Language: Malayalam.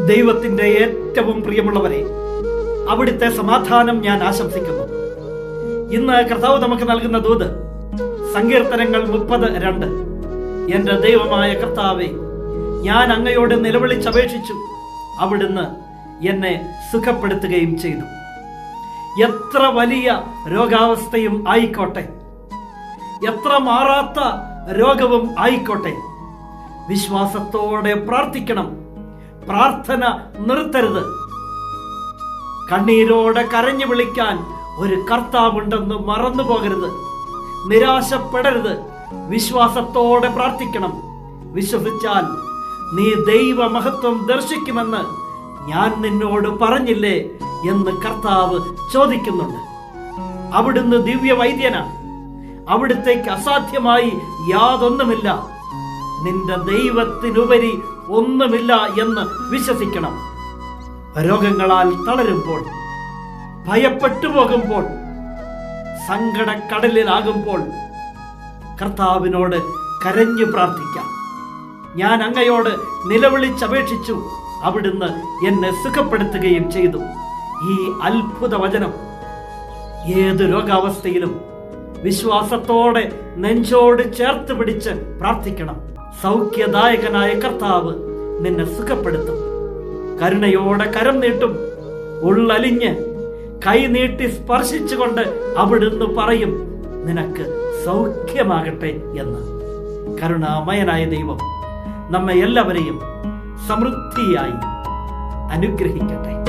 ദൈവത്തിന്റെ ഏറ്റവും പ്രിയമുള്ളവരെ അവിടുത്തെ സമാധാനം ഞാൻ ആശംസിക്കുന്നു. ഇന്ന് കർത്താവ് നമുക്ക് നൽകുന്ന ദൂത് സങ്കീർത്തനങ്ങൾ മുപ്പത് രണ്ട്. എന്റെ ദൈവമായ കർത്താവെ ഞാൻ അങ്ങയോട് നിലവിളിച്ചപേക്ഷിച്ചു അവിടുന്ന് എന്നെ സുഖപ്പെടുത്തുകയും ചെയ്തു. എത്ര വലിയ രോഗാവസ്ഥയും ആയിക്കോട്ടെ. എത്ര മാറാത്ത രോഗവും ആയിക്കോട്ടെ. വിശ്വാസത്തോടെ പ്രാർത്ഥിക്കണം പ്രാർത്ഥന നിർത്തരുത്. കണ്ണീരോടെ കരഞ്ഞു വിളിക്കാൻ ഒരു കർത്താവുണ്ടെന്ന് മറന്നു പോകരുത്. നിരാശപ്പെടരുത്. വിശ്വാസത്തോടെ പ്രാർത്ഥിക്കണം. വിശ്വസിച്ചാൽ നീ ദൈവ മഹത്വം ദർശിക്കുമെന്ന് ഞാൻ നിന്നോട് പറഞ്ഞില്ലേ എന്ന് കർത്താവ് ചോദിക്കുന്നുണ്ട്. അവിടുന്ന് ദിവ്യ വൈദ്യനാണ് അവിടുത്തേക്ക് അസാധ്യമായി യാതൊന്നുമില്ല. നിന്റെ ദൈവത്തിനുപരി ഒന്നുമില്ല എന്ന് വിശ്വസിക്കണം. രോഗങ്ങളാൽ തളരുമ്പോൾ ഭയപ്പെട്ടു പോകുമ്പോൾ സങ്കടക്കടലിലാകുമ്പോൾ കർത്താവിനോട് കരഞ്ഞു പ്രാർത്ഥിക്കാം. ഞാൻ അങ്ങയോട് നിലവിളിച്ചപേക്ഷിച്ചു അവിടുന്ന് എന്നെ സുഖപ്പെടുത്തുകയും ചെയ്തു. ഈ അത്ഭുത വചനം ഏത് രോഗാവസ്ഥയിലും വിശ്വാസത്തോടെ നെഞ്ചോട് ചേർത്ത് പിടിച്ച് പ്രാർത്ഥിക്കണം. സൗഖ്യദായകനായ കർത്താവ് നിന്നെ സുഖപ്പെടുത്തും. കരുണയോടെ കരം നീട്ടും. ഉള്ളലിഞ്ഞ് കൈ നീട്ടി സ്പർശിച്ചുകൊണ്ട് അവിടുന്ന് പറയും നിനക്ക് സൗഖ്യമാകട്ടെ എന്ന്. കരുണാമയനായ ദൈവം നമ്മെ എല്ലാവരെയും സമൃദ്ധിയായി അനുഗ്രഹിക്കട്ടെ.